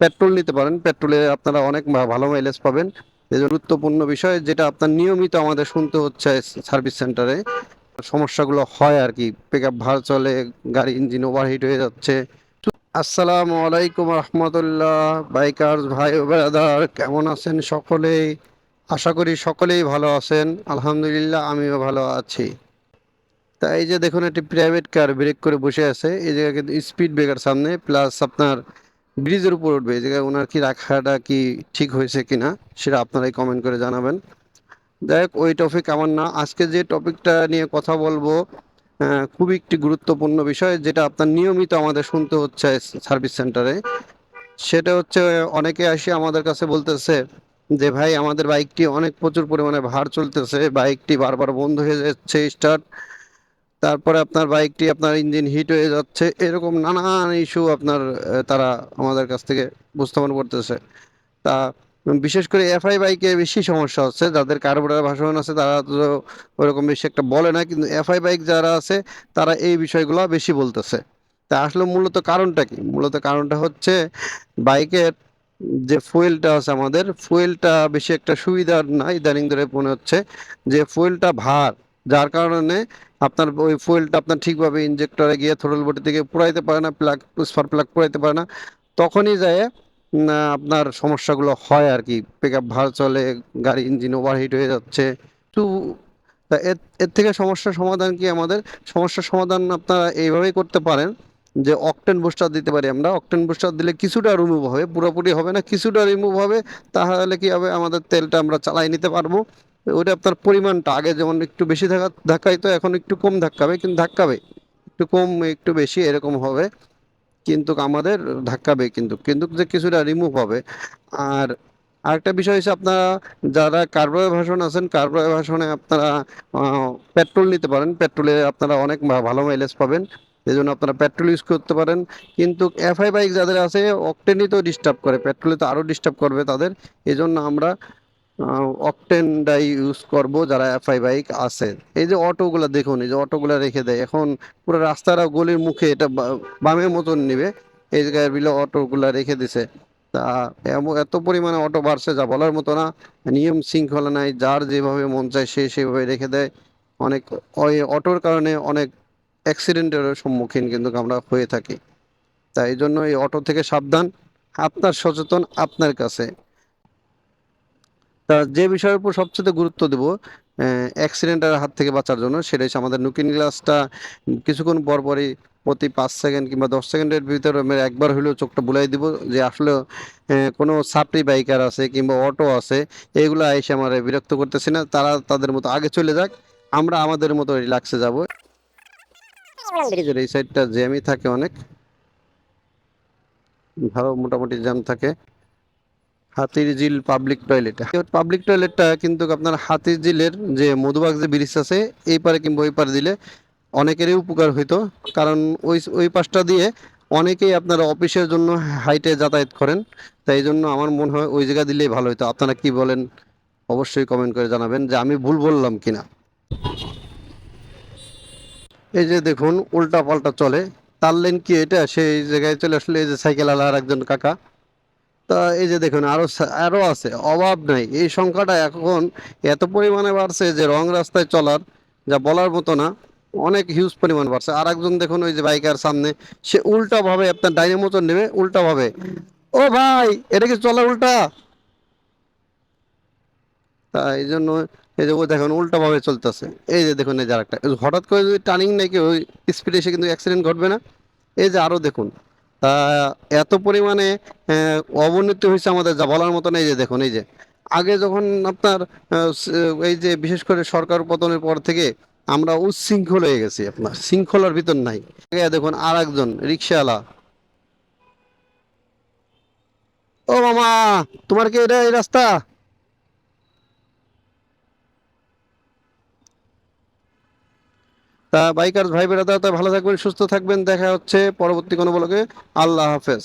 Petrol নিতে পারেন। পেট্রোলে আপনারা অনেক ভালো মাইলেজ পাবেন। এই গুরুত্বপূর্ণ বিষয় যেটা আপনার নিয়মিত আমাদের শুনতে হচ্ছে সার্ভিস সেন্টারে সমস্যাগুলো হয় আর কি। পিক আপ ভালো চলে, গাড়ি ইঞ্জিন ওভারহিট হয়ে যাচ্ছে। আসসালামু আলাইকুম রহমতুল্লাহ। বাইকার ভাই ব্রাদার, কেমন আছেন সকলেই আশা করি সকলেই ভালো আছেন। আলহামদুলিল্লাহ, আমিও ভালো আছি। তা এই যে দেখুন, একটি প্রাইভেট কার ব্রেক করে বসে আছে। এই জায়গায় কিন্তু স্পিড ব্রেকার সামনে প্লাস আপনার ব্রিজের উপর উঠবে, এই জায়গায় ওনার কি রাখাটা কি ঠিক হয়েছে কিনা সেটা আপনারাই কমেন্ট করে জানাবেন। যাই হোক, ওই টপিক আমার না, আজকে যে টপিকটা নিয়ে কথা বলব খুবই একটি গুরুত্বপূর্ণ বিষয় যেটা আপনার নিয়মিত আমাদের শুনতে হচ্ছে সার্ভিস সেন্টারে সেটা হচ্ছে, অনেকে আসে আমাদের কাছে বলতেছে যে, ভাই, আমাদের বাইকটি অনেক প্রচুর পরিমাণে ভার চলতেছে বাইকটি বারবার বন্ধ হয়ে যাচ্ছে স্টার্ট তারপরে আপনার বাইকটি, আপনার ইঞ্জিন হিট হয়ে যাচ্ছে। এরকম নানান ইস্যু আপনার তারা আমাদের কাছ থেকে উপস্থাপন করতেছে। তা বিশেষ করে এফআই বাইকে বেশি সমস্যা হচ্ছে। যাদের কার্বোরেটর ভাষণ আছে, তারা তো ওরকম বেশি একটা বলে না, কিন্তু এফআই বাইক যারা আছে, তারা এই বিষয়গুলো বেশি বলতেছে। তা আসলে মূলত কারণটা কি? মূলত কারণটা হচ্ছে বাইকের যে ফুয়েলটা আছে আমাদের, ফুয়েলটা বেশি একটা সুবিধার না, ইদানিং ধরে মনে হচ্ছে যে ফুয়েলটা ভার। যার কারণে আপনার ওই ফুয়েলটা আপনার ঠিকভাবে ইনজেক্টরে গিয়ে থ্রোটল বডি থেকে পুরাইতে পারে না প্লাগ স্পার প্লাগ পুরাইতে পারে না। তখনই যায় আপনার সমস্যাগুলো হয় আর কি। পিক আপ ভালো চলে গাড়ি ইঞ্জিন ওভারহিট হয়ে যাচ্ছে। তো এর থেকে সমস্যার সমাধান কি আমাদের? সমস্যার সমাধান আপনারা এইভাবেই করতে পারেন যে অকটেন বুস্টার দিতে পারি আমরা। অকটেন বুস্টার দিলে কিছুটা রিমুভ হবে, পুরোপুরি হবে না, কিছুটা রিমুভ হবে, তাহলে কি হবে? আমাদের তেলটা আমরা চালাই নিতে পারব। ওটা আপনার পরিমাণটা। আগে যেমন একটু বেশি ধাক্কা তো এখন একটু কম ধাক্কাবে, কিন্তু ধাক্কাবে। একটু কম, একটু বেশি এরকম হবে। কিন্তু আমাদের ধাক্কাবে কিন্তু। কিন্তু যে কিছুটা রিমুভ হবে। আর আরেকটা বিষয় হচ্ছে আপনারা যারা কার্বয় ভাষণ আছেন, কার্বয় ভাষণে আপনারা পেট্রোল নিতে পারেন। পেট্রোলে আপনারা অনেক ভালো মাইলেজ পাবেন। এই জন্য আপনারা পেট্রোল ইউজ করতে পারেন। কিন্তু এফআই বাইক যাদের আছে অকটেনই তো ডিস্টার্ব করে। পেট্রোলে তো আরও ডিস্টার্ব করবে তাদের। এই জন্য আমরা অকটেনটাই ইউজ করব যারা এফআই বাইক আছে। এই যে অটোগুলো দেখুন, এই যে অটোগুলো রেখে দেয়। এখন পুরো রাস্তার গলির মুখে এটা বামের মতন নিবে। এই জায়গায় বিলে অটোগুলো রেখে দিছে। তা এত পরিমাণে অটো বাড়ছে যা বলার মতো না। নিয়ম শৃঙ্খলা নাই, যার যেভাবে মন চায় সে সেভাবে রেখে দেয়। অনেক ওই অটোর কারণে অনেক অ্যাক্সিডেন্টের সম্মুখীন কিন্তু আমরা হয়ে থাকি। তাই জন্য এই অটো থেকে সাবধান। আপনার সচেতন আপনার কাছে। তা যে বিষয়ের উপর সবচেয়ে গুরুত্ব দেব অ্যাক্সিডেন্টের হাত থেকে বাঁচার জন্য সেটা হচ্ছে আমাদের নুকিন গ্লাসটা কিছুক্ষণ পর পরই প্রতি পাঁচ সেকেন্ড কিংবা দশ সেকেন্ডের ভিতরে একবার হলেও চোখটা বুলাই দিব যে আসলে কোনো সাপ্রি বাইকার আছে কিংবা অটো আছে, এগুলো এসে আমার বিরক্ত করতেছে না, তারা তাদের মতো আগে চলে যাক, আমরা আমাদের মতো রিল্যাক্সে যাব। এই সাইডটা জ্যামই থাকে অনেক। ভালো মোটামুটি জ্যাম থাকে। হাতির ঝিল পাবলিক টয়লেট পাবলিক টয়লেটটা কিন্তু আপনার হাতির ঝিলের যে মধুবাগ যে ব্রিজ আছে, এই পারে কিংবা ওই পারে দিলে অনেকেরই উপকার হইতো। কারণ ওই ওই পাশটা দিয়ে অনেকেই আপনারা অফিসের জন্য হাইটে যাতায়াত করেন। তাই জন্য আমার মনে হয় ওই জায়গা দিলেই ভালো হতো আপনারা কি বলেন? অবশ্যই কমেন্ট করে জানাবেন যে আমি ভুল বললাম কিনা। এই যে দেখুন উল্টা পাল্টা চলে। তার লেন কি এটা? সেই জায়গায় চলে আসলে এই যে সাইকেল আলা আর একজন কাকা। তা এই যে দেখুন, আরও আরও আছে, অভাব নাই। এই সংখ্যাটা এখন এত পরিমাণে বাড়ছে যে রং রাস্তায় চলার যা বলার মতো না, অনেক হিউজ পরিমাণ বাড়ছে। আর একজন দেখুন, ওই যে বাইকার সামনে, সে উল্টা ভাবে আপনার ডাইনে মতন নেবে, উল্টা ভাবে। ও ভাই, এটা কি চলা উল্টা? তা এই জন্য, এই যে ও দেখুন, উল্টা ভাবে চলতেছে। এই যে দেখুন, এই যে আরেকটা। হঠাৎ করে যদি টার্নিং নাকি ওই স্পিডে এসে কিন্তু অ্যাক্সিডেন্ট ঘটবে না। এই যে আরও দেখুন এত পরিমাণে অবনতি হয়েছে আমাদের যা বলার মতো নেই যে দেখুন, এই যে। আগে যখন আপনার এই যে বিশেষ করে সরকার পতনের পর থেকে আমরা উচ্ছৃঙ্খল হয়ে গেছি আপনার, শৃঙ্খলার ভিতর নাই। দেখুন আর একজন রিক্সাওয়ালা ও মামা, তোমার কি এটা এই রাস্তা? তা বাইকার ভাই তা ভালো থাকবেন, সুস্থ থাকবেন। দেখা হচ্ছে পরবর্তী কোনো বলকে আল্লাহ হাফেজ।